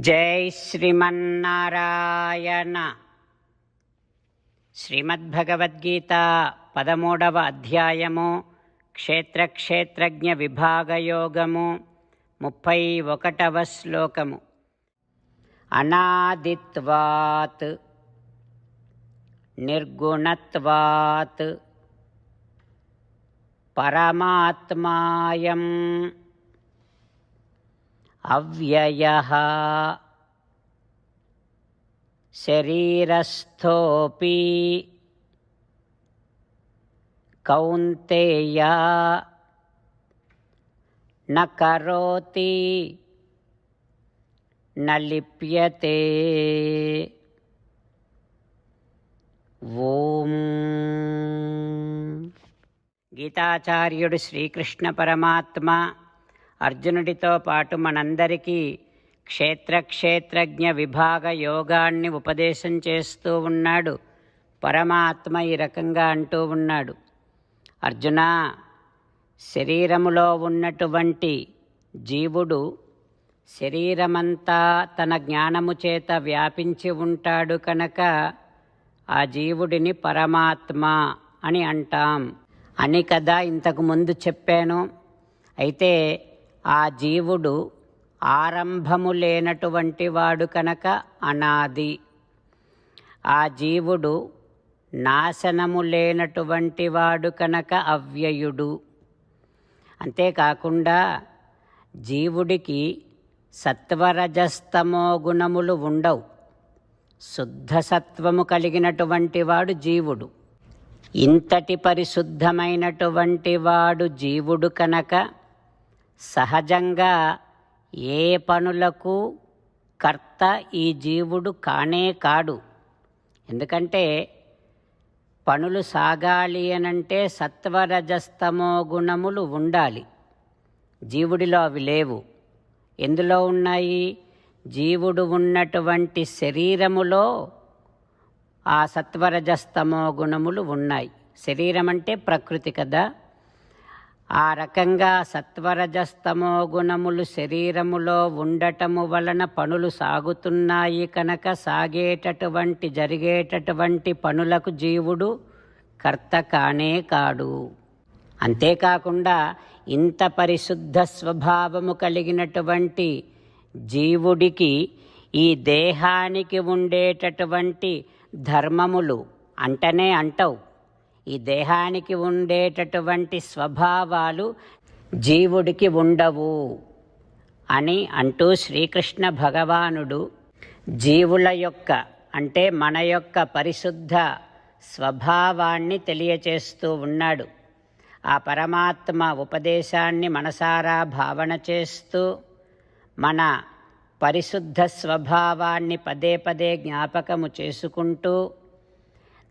జై శ్రీమన్నారాయణ. శ్రీమద్భగవద్గీత పదమూడవ అధ్యాయము క్షేత్రక్షేత్రజ్ఞ విభాగయోగము ముప్పై ఒకటవ శ్లోకము. అనాదిత్వాత్ నిర్గుణత్వాత్ పరమాత్మాయం. अव्ययः शरीरस्थोऽपि कौन्तेय न करोति न लिप्यते ఓం గీతాచార్యుడు శ్రీకృష్ణ పరమాత్మ అర్జునుడితో పాటు మనందరికీ క్షేత్రక్షేత్రజ్ఞ విభాగ యోగాన్ని ఉపదేశం చేస్తూ ఉన్నాడు. పరమాత్మ ఈ రకంగా అంటూ ఉన్నాడు. అర్జున శరీరములో ఉన్నటువంటి జీవుడు శరీరమంతా తన జ్ఞానము చేత వ్యాపించి ఉంటాడు కనుక ఆ జీవుడిని పరమాత్మ అని అంటాం. అని కదా ఇంతకు ముందు చెప్పాను. అయితే ఆ జీవుడు ఆరంభము లేనటువంటి వాడు కనుక అనాది. ఆ జీవుడు నాశనము లేనటువంటి వాడు కనుక అవ్యయుడు. అంతేకాకుండా జీవుడికి సత్వరజస్తమో గుణములు ఉండవు. శుద్ధ సత్వము కలిగినటువంటి వాడు జీవుడు. ఇంతటి పరిశుద్ధమైనటువంటి వాడు జీవుడు కనుక సహజంగా ఏ పనులకు కర్త ఈ జీవుడు కానే కాడు. ఎందుకంటే పనులు సాగాలి అనంటే సత్వరజస్తమో గుణములు ఉండాలి. జీవుడిలో అవి లేవు. ఎందులో ఉన్నాయి? జీవుడు ఉన్నటువంటి శరీరములో ఆ సత్వరజస్తమో గుణములు ఉన్నాయి. శరీరం అంటే ప్రకృతి కదా? ఆ రకంగా సత్వరజస్తమో గుణములు శరీరములో ఉండటము వలన పనులు సాగుతున్నాయి కనుక సాగేటటువంటి జరిగేటటువంటి పనులకు జీవుడు కర్త కానే కాడు. అంతేకాకుండా ఇంత పరిశుద్ధ స్వభావము కలిగినటువంటి జీవుడికి ఈ దేహానికి ఉండేటటువంటి ధర్మములు అంటనే అంటవు. ఈ దేహానికి ఉండేటటువంటి స్వభావాలు జీవుడికి ఉండవు అని అంటూ శ్రీకృష్ణ భగవానుడు జీవుల యొక్క అంటే మన యొక్క పరిశుద్ధ స్వభావాన్ని తెలియచేస్తూ ఉన్నాడు. ఆ పరమాత్మ ఉపదేశాన్ని మనసారా భావన చేస్తూ మన పరిశుద్ధ స్వభావాన్ని పదే పదే జ్ఞాపకము చేసుకుంటూ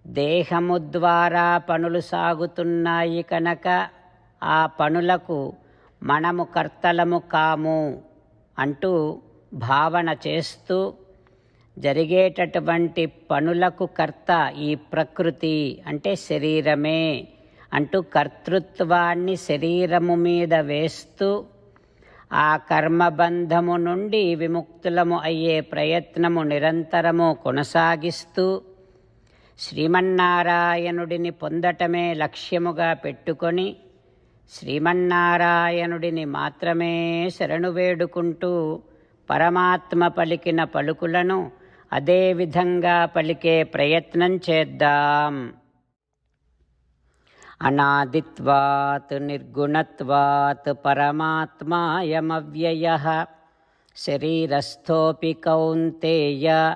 దేహము ద్వారా పనులు సాగుతున్నాయి కనుక ఆ పనులకు మనము కర్తలము కాము అంటూ భావన చేస్తూ జరిగేటటువంటి పనులకు కర్త ఈ ప్రకృతి అంటే శరీరమే అంటూ కర్తృత్వాన్ని శరీరము మీద వేస్తూ ఆ కర్మబంధము నుండి విముక్తులము అయ్యే ప్రయత్నము నిరంతరము కొనసాగిస్తూ శ్రీమన్నారాయణుడిని పొందటమే లక్ష్యముగా పెట్టుకొని శ్రీమన్నారాయణుడిని మాత్రమే శరణు వేడుకుంటూ పరమాత్మ పలికిన పలుకులను అదేవిధంగా పలికే ప్రయత్నం చేద్దాం. అనాదిత్వాత్ నిర్గుణత్వాత్ పరమాత్మాయమవ్యయ. శరీరస్థోపి కౌంతేయ